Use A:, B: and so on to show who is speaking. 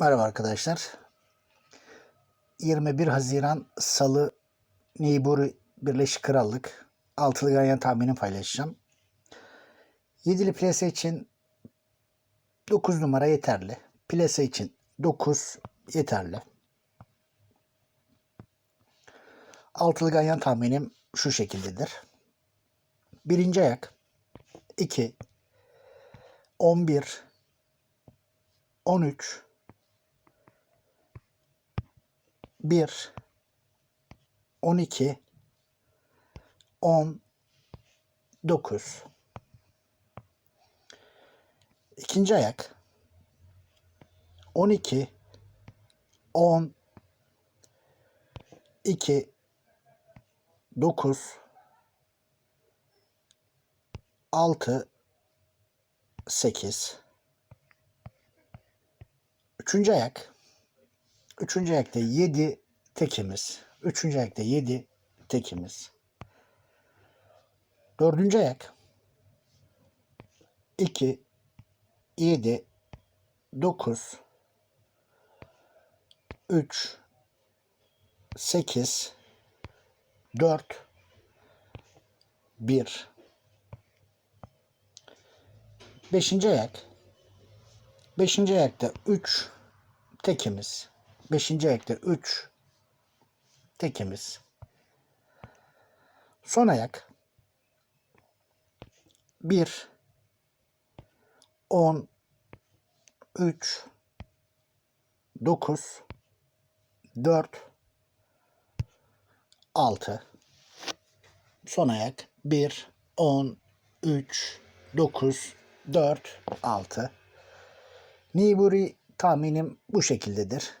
A: Merhaba arkadaşlar. 21 Haziran Salı Neybur'u Birleşik Krallık altılı ganyan tahmini paylaşacağım. Yedili plase için 9 numara yeterli. Plase için 9 yeterli. Altılı ganyan tahminim şu şekildedir. Birinci ayak 2 11 13 1 12 10 9 İkinci ayak 12 10 2 9 6 8 Üçüncü ayak. Üçüncü ayakta 7 tekimiz. Üçüncü ayakta 7 tekimiz. Dördüncü ayak. 2 7 9 3 8 4 1 Beşinci ayak. Beşinci ayakta 3 tekimiz. Beşinci ayakta 3 tekimiz. Son ayak. 1 10 3 9 4 6 Son ayak. 1 10 3 9 4 6 Niburi tahminim bu şekildedir.